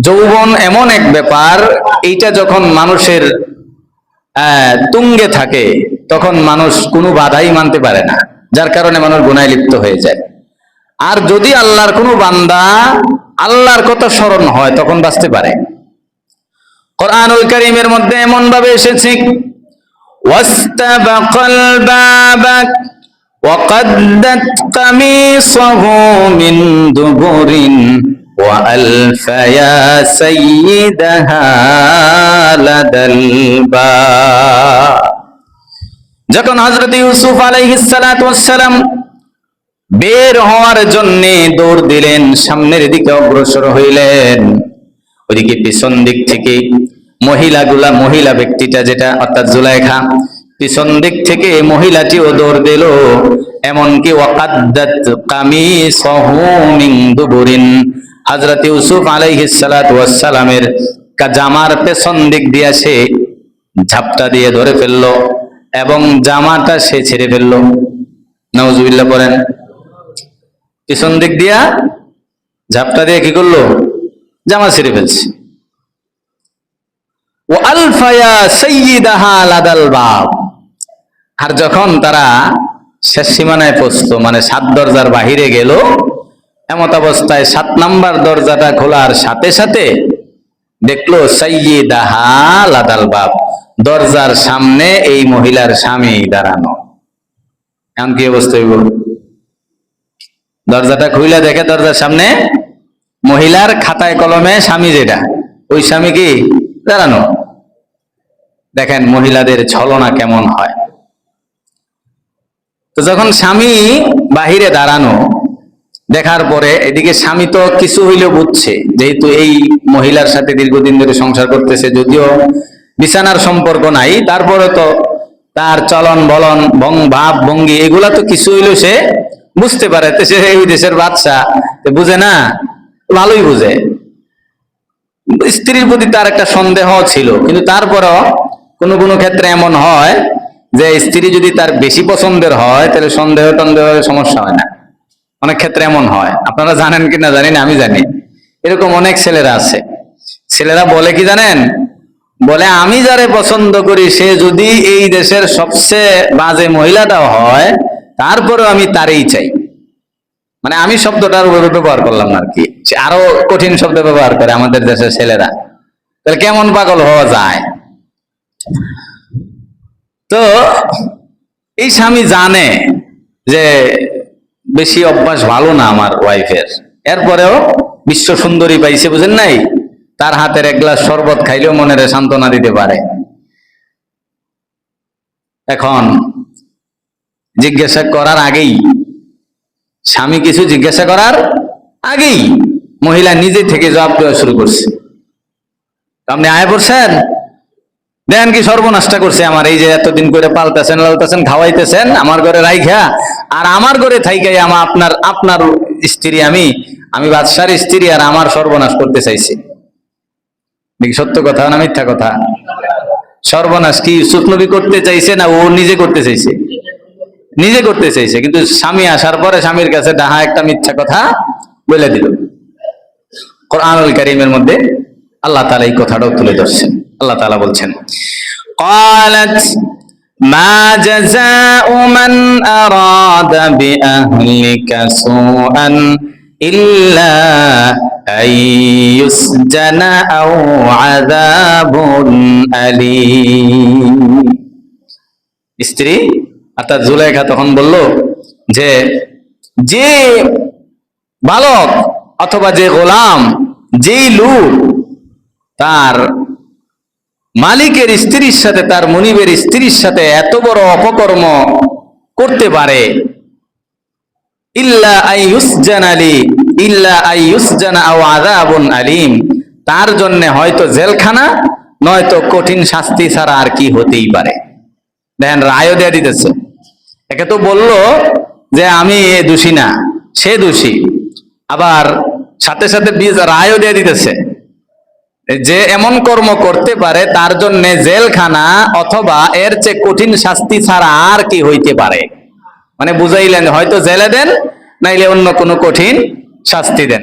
যৌবন এমন এক ব্যাপার এইটা যখন মানুষের আহ, তুঙ্গে থাকে তখন মানুষ কোনো বাধাই মানতে পারে না যার কারণে মানুষ গুনায় লিপ্ত হয়ে যায় আর যদি আল্লাহর কোনো বান্দা আল্লাহর কথা স্মরণ হয় তখন বাঁচতে পারে কোরআনুল করিমের মধ্যে এমন ভাবে এসেছে واستبق الباب وقدت قميصه من دبر وألف يا سيدها لدى الباب যখন হজরত ইউসুফ আলাইহিসসালাম বের হওয়ার জন্য দৌড় দিলেন সামনের দিকে অগ্রসর হইলেন ওদিকে পিছন দিক থেকে মহিলাগুলা মহিলা ব্যক্তিটা যেটা অর্থাৎ জুলাইখা পিছন দিক থেকে মহিলাটিও দৌড় দিল এমনকি ওয়াকাদ্দাত কামিসাহু মিন দুবুরিন হযরত ইউসুফ আলাইহিস সালাতু ওয়াস সালামের কা- জামার পেছন দিক দিয়ে সে ঝাপটা দিয়ে ধরে ফেলল এবং জামাটা সে ছেড়ে ফেলল। নাউজুবিল্লাহ পড়েন। পিছন দিক দিয়া ঝাপটা দিয়ে কি করল? জামা ছেড়ে ফেলছে। ও আলফায়া সৈয়দাহা লাদাল বাব। আর যখন তারা শেষ সীমানায় পৌঁছতো মানে সাত দরজার বাহিরে গেল এমত অবস্থায় সাত নাম্বার দরজাটা খোলার সাথে সাথে দেখল সৈয়দাহা লাদাল বাব। দরজার সামনে এই মহিলার স্বামী দাঁড়ানো। এমন কি অবস্থা হইব? দরজাটা খুইলা দেখে দরজার সামনে মহিলার খাতায় কলমে স্বামী যেটা, ওই স্বামী কি দাঁড়ানো? দেখেন মহিলাদের ছলনা কেমন হয়। তো যখন স্বামী বাহিরে দাঁড়ানো দেখার পরে এদিকে স্বামী তো কিছু হইলেও বুঝছে, যেহেতু এই মহিলার সাথে দীর্ঘদিন ধরে সংসার করতেছে, যদিও বিছানার সম্পর্ক নাই, তারপরে তো তার চলন বলন ভং ভাব, ভঙ্গি, এগুলা তো কিছু হইলেও সে বুঝতে পারে। তো সে এই দেশের বাদশা বুঝে না, ভালোই বুঝে। স্ত্রীর প্রতি তার একটা সন্দেহ ছিল, কিন্তু তারপরও কোনো কোনো ক্ষেত্রে এমন হয় যে স্ত্রী যদি তার বেশি পছন্দের হয়, তাহলে সন্দেহ টন্দেহ সমস্যা হয় না। অনেক ক্ষেত্রে এমন হয়। আপনারা জানেন কি না জানি না, আমি জানি। এরকম অনেক ছেলেরা আছে। ছেলেরা বলে কি জানেন? বলে, আমি যারে পছন্দ করি, সে যদি এই দেশের সবচেয়ে বাজে মহিলাটাও হয়, তারপরেও আমি তারই চাই। মানে আমি শব্দটার উপরে ব্যবহার করলাম আর কি। আরও কঠিন শব্দ ব্যবহার করে আমাদের দেশের ছেলেরা। তাহলে কেমন পাগল হওয়া যায়? তো, এই স্বামী জানে যে বেশি অভ্যাস ভালো না আমার ওয়াইফের এরপরেও বিশ্ব সুন্দরী পাইছে, বুঝেন নাই? তার হাতের এক গ্লাস শরবত খাইলেও মনের সান্ত্বনা দিতে পারে। এখন জিজ্ঞাসা করার আগেই, স্বামী কিছু জিজ্ঞাসা করার আগেই মহিলা নিজে থেকে জবাব দেওয়া শুরু করছে। আপনি আয় পড়ছেন? দেন কি সর্বনাশটা করছে আমার, এই যে এতদিন করে পালতেছেন, লালতেছেন, খাওয়াইতেছেন, আমার ঘরে রাইখা, আর আমার ঘরে থাইকাই আমার আপনার আপনার স্ত্রী আমি আমি বাদশার স্ত্রী আর আমার সর্বনাশ করতে চাইছি। দেখি সত্য কথা না মিথ্যা কথা? সর্বনাশ কি ইউসুফ নবী করতে চাইছে না ও নিজে করতে চাইছে? নিজে করতে চাইছে, কিন্তু স্বামী আসার পরে স্বামীর কাছে ডাহা একটা মিথ্যা কথা বলে দিল। কোরআনুল কারীমের মধ্যে আল্লাহ তাআলা এই কথাটাও তুলে ধরছেন। আল্লাহ তাআলা বলছেন قالت ما جزاء من أراد بأهلك سوءا إلا أن يسجن أو عذاب أليم স্ত্রী অর্থাৎ জুলাইখা তখন বলল যে যে বালক অথবা যে গোলাম যেই লোক তার মালিকের স্ত্রীর সাথে তার মনিবের স্ত্রীর সাথে এত বড় অপকর্ম করতে পারে। ইল্লা আইয়ুসজান আলী ইল্লা আইয়ুসজান আও আযাবুন আলিম। তার জন্য হয়তো জেলখানা, নয়তো কঠিন শাস্তি ছাড়া আর কি হতেই পারে। দেখেন, রায়ও দেয়া দিতেছে। একে তো বলল যে, আমি এ দোষী না, সে দোষী। আবার সাথে সাথে রায়ও দিয়ে দিতেছে। যে এমন কর্ম করতে পারে, তার জন্য জেলখানা অথবা এর চেয়ে কঠিন শাস্তি ছাড়া আর কি হইতে পারে? মানে বুঝাইলেন, হয়তো জেলে দেন, নাইলে অন্য কোনো কঠিন শাস্তি দেন।